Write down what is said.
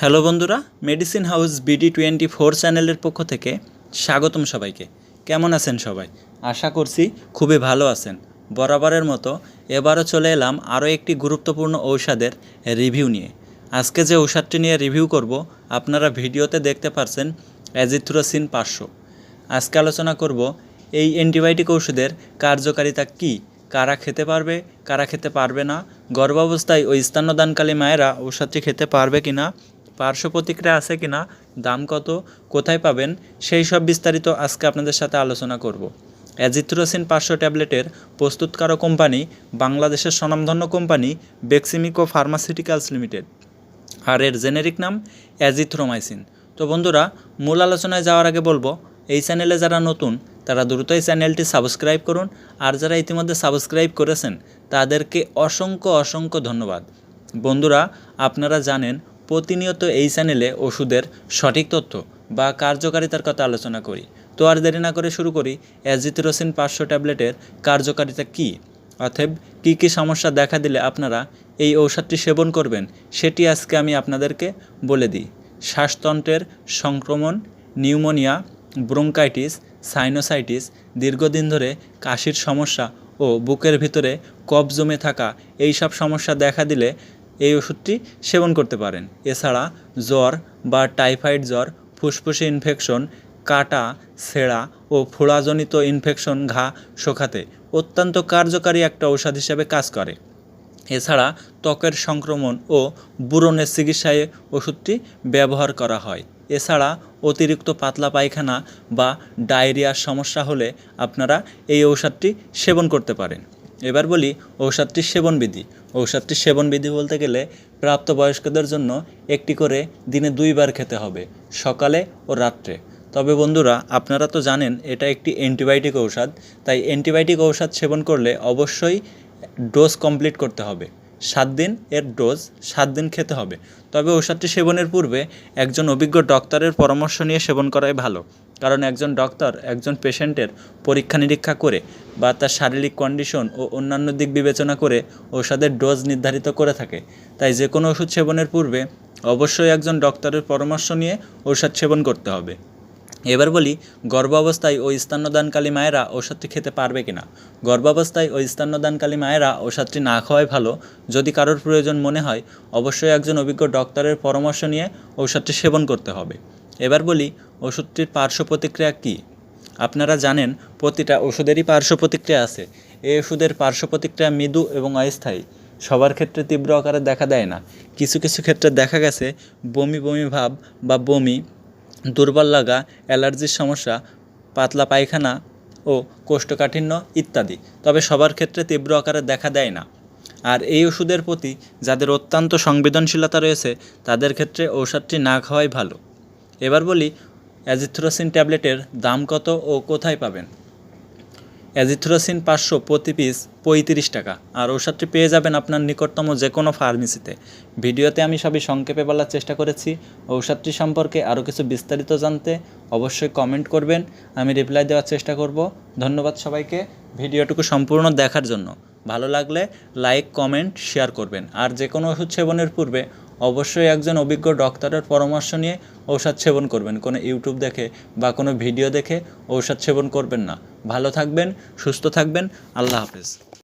Hello বন্ধুরা medicine house BD twenty four চ্যানেলের পক্ষ থেকে স্বাগতম সবাইকে। কেমন আছেন সবাই? আশা করছি খুবই ভালো আছেন। বরাবরের মতো এবারও চলে এলাম আরও একটি গুরুত্বপূর্ণ ঔষধের রিভিউ নিয়ে। আজকে যে ঔষধটি নিয়ে রিভিউ করব, আপনারা ভিডিওতে দেখতে পারছেন অ্যাজিথ্রোসিন পাঁচশো। আজকে আলোচনা করব এই অ্যান্টিবায়োটিক ওষুধের কার্যকারিতা কী, কারা খেতে পারবে, কারা খেতে পারবে না, গর্ভাবস্থায় ওই স্তন্যদানকালী মায়েরা ঔষধটি খেতে পারবে কি না পার্শ্ব প্রতিক্রিয়া আছে কি না দাম কত, কোথায় পাবেন, সেই সব বিস্তারিত আজকে আপনাদের সাথে আলোচনা করব। অ্যাজিথ্রোসিন পাঁচশো ট্যাবলেটের প্রস্তুতকারক কোম্পানি বাংলাদেশের স্বনামধন্য কোম্পানি বেক্সিমিকো ফার্মাসিউটিক্যালস লিমিটেড। আর এর জেনেরিক নাম অ্যাজিথ্রোমাইসিন। তো বন্ধুরা, মূল আলোচনায় যাওয়ার আগে বলব, এই চ্যানেলে যারা নতুন, তারা দ্রুত এই চ্যানেলটি সাবস্ক্রাইব করুন। আর যারা ইতিমধ্যে সাবস্ক্রাইব করেছেন, তাদেরকে অসংখ্য অসংখ্য ধন্যবাদ। বন্ধুরা, আপনারা জানেন প্রতিনিয়ত এই চ্যানেলে ওষুধের সঠিক তথ্য বা কার্যকারিতার কথা আলোচনা করি। তো আর দেরি না করে শুরু করি অ্যাজিথ্রোসিন পাঁচশো ট্যাবলেটের কার্যকারিতা কী? অতএব কী কী সমস্যা দেখা দিলে আপনারা এই ঔষধটি সেবন করবেন, সেটি আজকে আমি আপনাদেরকে বলে দিই। শ্বাসতন্ত্রের সংক্রমণ, নিউমোনিয়া, ব্রোঙ্কাইটিস, সাইনোসাইটিস, দীর্ঘদিন ধরে কাশির সমস্যা ও বুকের ভিতরে কফ জমে থাকা এই সব সমস্যা দেখা দিলে এই ওষুধটি সেবন করতে পারেন। এছাড়া জ্বর বা টাইফয়েড জ্বর, ফুসফুসে ইনফেকশন, কাটা ছেঁড়া ও ফোড়াজনিত ইনফেকশন ঘা শোকাতে অত্যন্ত কার্যকারী একটা ঔষধ হিসেবে কাজ করে। এছাড়া ত্বকের সংক্রমণ ও বুরনের চিকিৎসায় ওষুধটি ব্যবহার করা হয়। এছাড়া অতিরিক্ত পাতলা পায়খানা বা ডায়রিয়ার সমস্যা হলে আপনারা এই ঔষধটি সেবন করতে পারেন। এবার বলি ঔষধটির সেবনবিধি। ঔষধটির সেবনবিধি বলতে গেলে প্রাপ্তবয়স্কদের জন্য একটি করে দিনে দুইবার খেতে হবে, সকালে ও রাত্রে। তবে বন্ধুরা, আপনারা তো জানেন, এটা একটি অ্যান্টিবায়োটিক ঔষধ, তাই অ্যান্টিবায়োটিক ঔষধ সেবন করলে অবশ্যই ডোজ কমপ্লিট করতে হবে। সাত দিন এর ডোজ সাত দিন খেতে হবে। তবে ঔষধটি সেবনের পূর্বে একজন অভিজ্ঞ ডক্টরের পরামর্শ নিয়ে সেবন করাই ভালো, কারণ একজন ডক্টর একজন পেশেন্টের পরীক্ষা নিরীক্ষা করে বা তার শারীরিক কন্ডিশন ও অন্যান্য দিক বিবেচনা করে ঔষধের ডোজ নির্ধারিত করে থাকে। তাই যে কোনো ওষুধ সেবনের পূর্বে অবশ্যই একজন ডক্টরের পরামর্শ নিয়ে ঔষধ সেবন করতে হবে। এবার বলি, গর্ভাবস্থায় ওই স্তন্যদানকালী মায়েরা ঔষধটি খেতে পারবে কিনা? গর্ভাবস্থায় ওই স্তন্যদানকালী মায়েরা ঔষধটি না খাওয়াই ভালো, যদি কারোর প্রয়োজন মনে হয়, অবশ্যই একজন অভিজ্ঞ ডক্টরের পরামর্শ নিয়ে ঔষধটি সেবন করতে হবে। এবার বলি ওষুধটির পার্শ্ব প্রতিক্রিয়া কী? আপনারা জানেন, প্রতিটা ওষুধেরই পার্শ্ব প্রতিক্রিয়া আছে। এই ওষুধের পার্শ্ব প্রতিক্রিয়া মৃদু এবং অস্থায়ী। সবার ক্ষেত্রে তীব্র আকারে দেখা দেয় না। কিছু কিছু ক্ষেত্রে দেখা গেছে, বমি বমি ভাব বা বমি দুর্বল লাগা, অ্যালার্জির সমস্যা, পাতলা পায়খানা ও কোষ্ঠকাঠিন্য ইত্যাদি। তবে সবার ক্ষেত্রে তীব্র আকারে দেখা দেয় না। আর এই ওষুধের প্রতি যাদের অত্যন্ত সংবেদনশীলতা রয়েছে, তাদের ক্ষেত্রে ঔষধটি না খাওয়াই ভালো। এবার বলি, অ্যাজিথ্রোসিন ট্যাবলেটের দাম কত ও কোথায় পাবেন? অ্যাজিথ্রোসিন পাঁচশো প্রতি পিস পঁয়ত্রিশ টাকা। আর ঔষধটি পেয়ে যাবেন আপনার নিকটতম যে কোনো ফার্মেসিতে। ভিডিওতে আমি সবই সংক্ষেপে বলার চেষ্টা করেছি। ঔষধটি সম্পর্কে আরও কিছু বিস্তারিত জানতে অবশ্যই কমেন্ট করবেন। আমি রিপ্লাই দেওয়ার চেষ্টা করব। ধন্যবাদ সবাইকে ভিডিওটুকু সম্পূর্ণ দেখার জন্য। ভালো লাগলে লাইক, কমেন্ট, শেয়ার করবেন। আর যে কোনো ওষুধ সেবনের পূর্বে অবশ্যই একজন অভিজ্ঞ ডক্টরের পরামর্শ নিয়ে ঔষধ সেবন করবেন। কোনো ইউটিউব দেখে বা কোনো ভিডিও দেখে ঔষধ সেবন করবেন না। ভালো থাকবেন, সুস্থ থাকবেন। আল্লাহ হাফেজ।